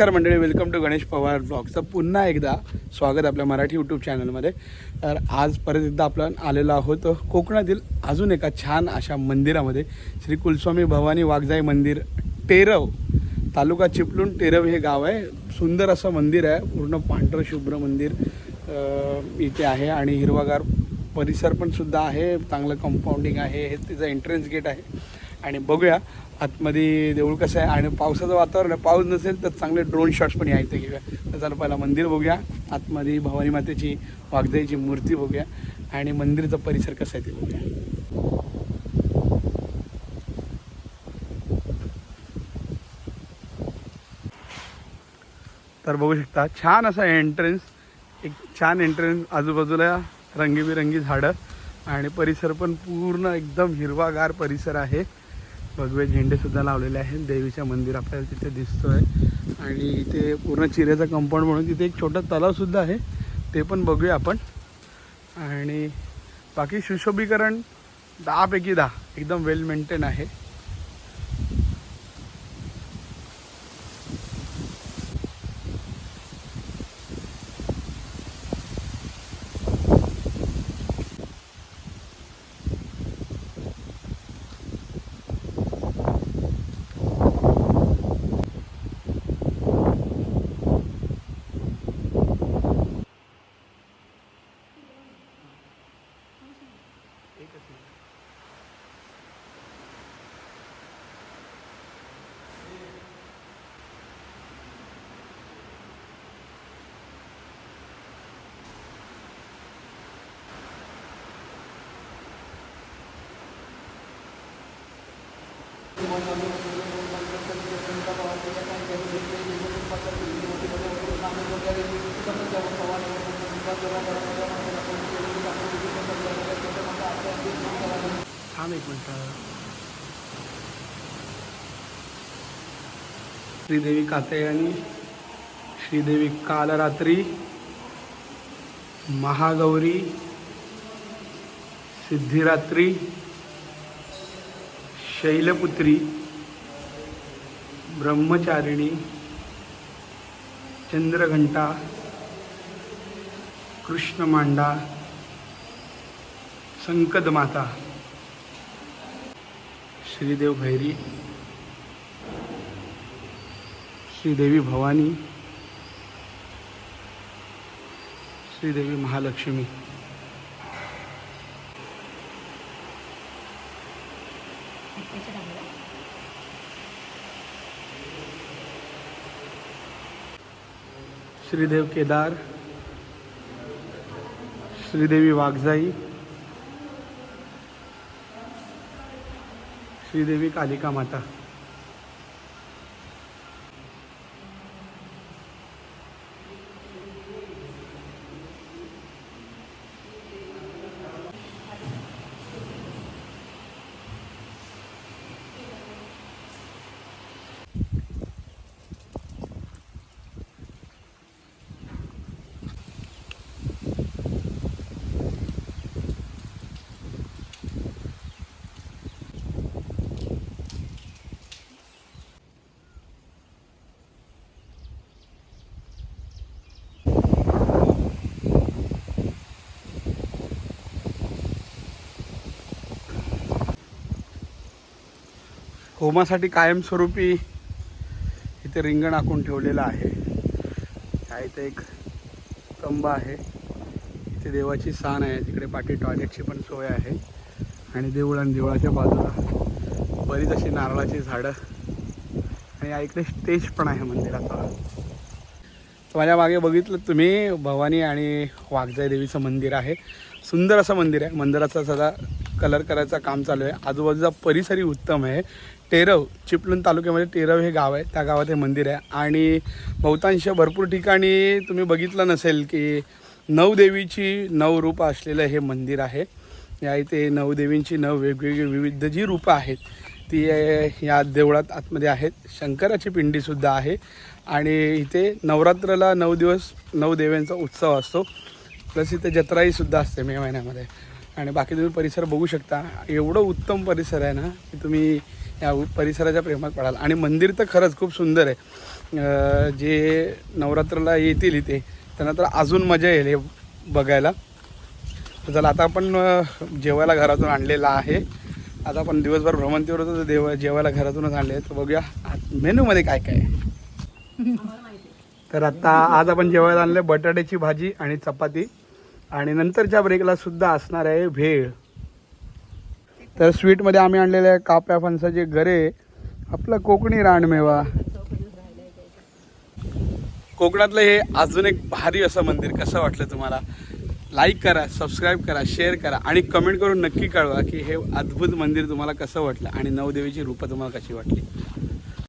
नमस्कार मंडळी welcome to Ganesh Pawar ब्लॉगचं पुन्हा एकदा स्वागत आपल्या मराठी यूट्यूब चॅनलमध्ये तर आज परत एकदा आपण आलेलो आहोत कोकणातील अजून एका छान अशा मंदिरामध्ये. श्री कुलस्वामी भवानी वाघजाई मंदिर टेरव तालुका चिपलून टेरव हे गाव आहे. सुंदर असं मंदिर आहे पूर्ण पांढरं शुभ्र मंदिर इथे आहे. आणि हिरवागार परिसर पण सुद्धा आहे. चांगलं कंपाऊंडिंग आहे. हे तिचं एंट्रन्स गेट आहे. आणि बघूया. आतमध्ये देऊळ कसं आहे आणि पावसाचं वातावरण आहे. पाऊस नसेल तर चांगले ड्रोन शॉट्स पण यायचं घेऊया तर चला पहिला मंदिर बघूया. आतमध्ये भवानी मातेची वाघदेवीची मूर्ती बघूया. आणि मंदिरचा परिसर कसा आहे ते बघूया. तर बघू शकता छान असा एंट्रन्स एक छान एंट्रन्स आजूबाजूला रंगीबिरंगी झाडं. आणि परिसर पण पूर्ण एकदम हिरवागार परिसर आहे. भगवे झेंडेसुद्धा लावलेले आहेत. देवीच्या मंदिर आपल्याला तिथे दिसतोय. आणि इथे पूर्ण चिरेचं कंपाऊंड म्हणून तिथे एक छोटा तलावसुद्धा आहे. ते पण बघूया आपण. आणि बाकी सुशोभीकरण दहापैकी दहा. एकदम वेल मेंटेन आहे. एकच मिनिट Gracias. थांब एक मिनटं. श्रीदेवी कातयानी श्रीदेवी कालरात्री महागौरी सिद्धिरात्री शैलपुत्री ब्रह्मचारिणी चंद्रघंटा कृष्णमांडा संकद माता श्रीदेव भैरी श्रीदेवी भवानी श्रीदेवी महालक्ष्मी। श्रीदेव केदार श्रीदेवी वाघजाई श्रीदेवी कालिका माता. होमासाठी कायमस्वरूपी इथे रिंगण आखून ठेवलेलं आहे. त्या इथे एक स्तंभ आहे. इथे देवाची साण आहे. तिकडे पाठी टॉयलेटची पण सोय आहे. आणि देऊळ आणि देवळाच्या बाजूला बरीच अशी नारळाची झाडं. आणि या इकडे स्टेज पण आहे मंदिराचा. तर माझ्या मागे बघितलं तुम्ही भवानी आणि वाघजाई देवीचं मंदिर आहे. सुंदर असं मंदिर आहे. मंदिराचा सदा कलर करायचं काम चालू आहे. आजूबाजूचा परिसरही उत्तम आहे. टेरव चिपळूण तालुक्यामध्ये टेरव हे गाव आहे. त्या गावात हे मंदिर आहे. आणि बहुतांश भरपूर ठिकाणी तुम्ही बघितलं नसेल की नवदेवीची नऊ रूपं असलेलं हे मंदिर आहे. या इथे नवदेवींची नऊ वेगवेगळी विविध जी रूपं आहेत ती या देवळात आतमध्ये आहेत. शंकराची पिंडीसुद्धा आहे. आणि इथे नवरात्राला नऊ दिवस नऊ देव्यांचा उत्सव असतो. प्लस इथे जत्राईसुद्धा असते मे महिन्यामध्ये. आणि बाकी तुम्ही परिसर बघू शकता. एवढं उत्तम परिसर आहे ना की तुम्ही या परिसराच्या प्रेमात पडाल. आणि मंदिर तर खरंच खूप सुंदर आहे. जे नवरात्राला येतील इथे त्यांना तर अजून मजा येईल हे बघायला. चला आता आपण जेवायला घरातून आणलेला आहे. आता आपण दिवसभर भ्रमंतीवर होतो तर देव जेवायला घरातूनच आणले तर बघूया मेनूमध्ये काय काय आहे. तर आता आज आपण जेवायला आणलं बटाट्याची भाजी आणि चपाती. आणि नंतरच्या ब्रेकला सुद्धा असणार आहे भेळ. तर स्वीटमध्ये आम्ही आणलेले आहे काप्या फणसाचे गरे आपला कोकणी रानमेवा. कोकणातलं हे अजून एक भारी असं मंदिर कसं वाटलं तुम्हाला? लाईक करा सबस्क्राईब करा शेअर करा आणि कमेंट करून नक्की कळवा की हे अद्भुत मंदिर तुम्हाला कसं वाटलं आणि नवदेवीची रूपं तुम्हाला कशी वाटली.